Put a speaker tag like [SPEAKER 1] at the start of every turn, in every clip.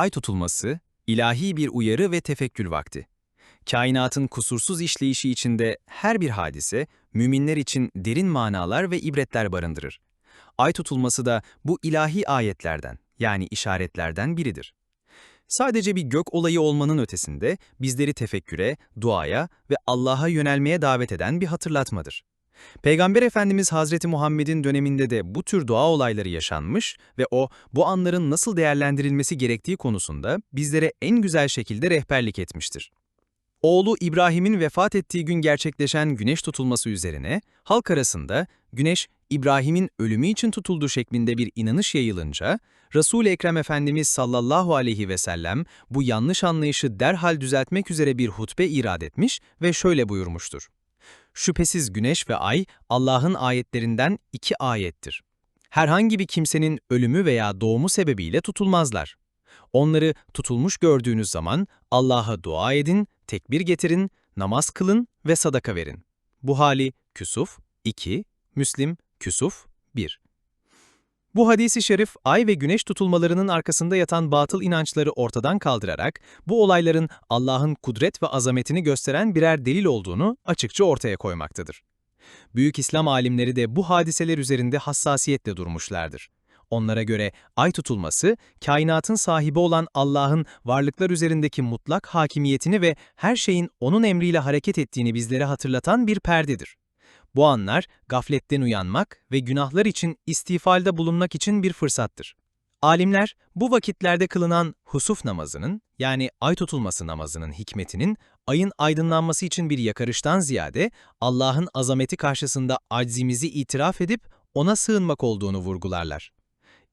[SPEAKER 1] Ay tutulması, ilahi bir uyarı ve tefekkür vakti. Kainatın kusursuz işleyişi içinde her bir hadise, müminler için derin manalar ve ibretler barındırır. Ay tutulması da bu ilahi ayetlerden, yani işaretlerden biridir. Sadece bir gök olayı olmanın ötesinde bizleri tefekküre, duaya ve Allah'a yönelmeye davet eden bir hatırlatmadır. Peygamber Efendimiz Hazreti Muhammed'in döneminde de bu tür doğa olayları yaşanmış ve o, bu anların nasıl değerlendirilmesi gerektiği konusunda bizlere en güzel şekilde rehberlik etmiştir. Oğlu İbrahim'in vefat ettiği gün gerçekleşen güneş tutulması üzerine, halk arasında güneş, İbrahim'in ölümü için tutulduğu şeklinde bir inanış yayılınca, Resul-i Ekrem Efendimiz sallallahu aleyhi ve sellem bu yanlış anlayışı derhal düzeltmek üzere bir hutbe irad etmiş ve şöyle buyurmuştur. Şüphesiz güneş ve ay Allah'ın ayetlerinden iki ayettir. Herhangi bir kimsenin ölümü veya doğumu sebebiyle tutulmazlar. Onları tutulmuş gördüğünüz zaman Allah'a dua edin, tekbir getirin, namaz kılın ve sadaka verin. Buhali, Küsuf 2, Müslim, Küsuf 1. Bu hadisi şerif, ay ve güneş tutulmalarının arkasında yatan batıl inançları ortadan kaldırarak, bu olayların Allah'ın kudret ve azametini gösteren birer delil olduğunu açıkça ortaya koymaktadır. Büyük İslam alimleri de bu hadiseler üzerinde hassasiyetle durmuşlardır. Onlara göre ay tutulması, kainatın sahibi olan Allah'ın varlıklar üzerindeki mutlak hakimiyetini ve her şeyin O'nun emriyle hareket ettiğini bizlere hatırlatan bir perdedir. Bu anlar, gafletten uyanmak ve günahlar için istifalde bulunmak için bir fırsattır. Alimler, bu vakitlerde kılınan husuf namazının, yani ay tutulması namazının hikmetinin, ayın aydınlanması için bir yakarıştan ziyade, Allah'ın azameti karşısında aczimizi itiraf edip ona sığınmak olduğunu vurgularlar.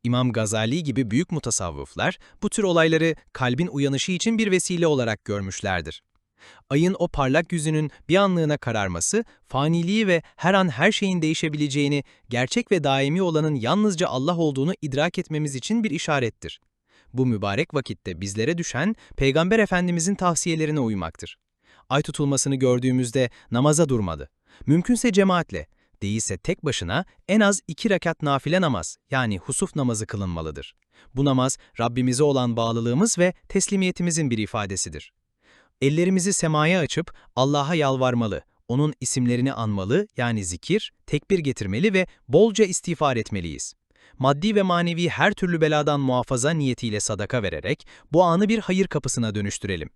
[SPEAKER 1] İmam Gazali gibi büyük mutasavvıflar, bu tür olayları kalbin uyanışı için bir vesile olarak görmüşlerdir. Ayın o parlak yüzünün bir anlığına kararması, faniliği ve her an her şeyin değişebileceğini, gerçek ve daimi olanın yalnızca Allah olduğunu idrak etmemiz için bir işarettir. Bu mübarek vakitte bizlere düşen, Peygamber Efendimizin tavsiyelerine uymaktır. Ay tutulmasını gördüğümüzde namaza durmadı. Mümkünse cemaatle, değilse tek başına en az iki rekat nafile namaz, yani husuf namazı kılınmalıdır. Bu namaz, Rabbimize olan bağlılığımız ve teslimiyetimizin bir ifadesidir. Ellerimizi semaya açıp Allah'a yalvarmalı, O'nun isimlerini anmalı yani zikir, tekbir getirmeli ve bolca istiğfar etmeliyiz. Maddi ve manevi her türlü beladan muhafaza niyetiyle sadaka vererek bu anı bir hayır kapısına dönüştürelim.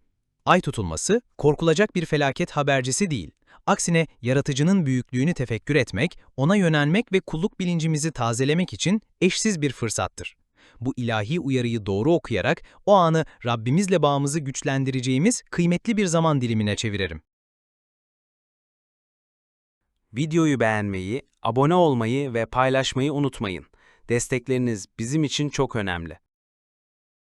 [SPEAKER 1] Ay tutulması, korkulacak bir felaket habercisi değil. Aksine yaratıcının büyüklüğünü tefekkür etmek, ona yönelmek ve kulluk bilincimizi tazelemek için eşsiz bir fırsattır bu ilahi uyarıyı doğru okuyarak o anı Rabbimizle bağımızı güçlendireceğimiz kıymetli bir zaman dilimine çevirelim.
[SPEAKER 2] Videoyu beğenmeyi, abone olmayı ve paylaşmayı unutmayın. Destekleriniz bizim için çok önemli.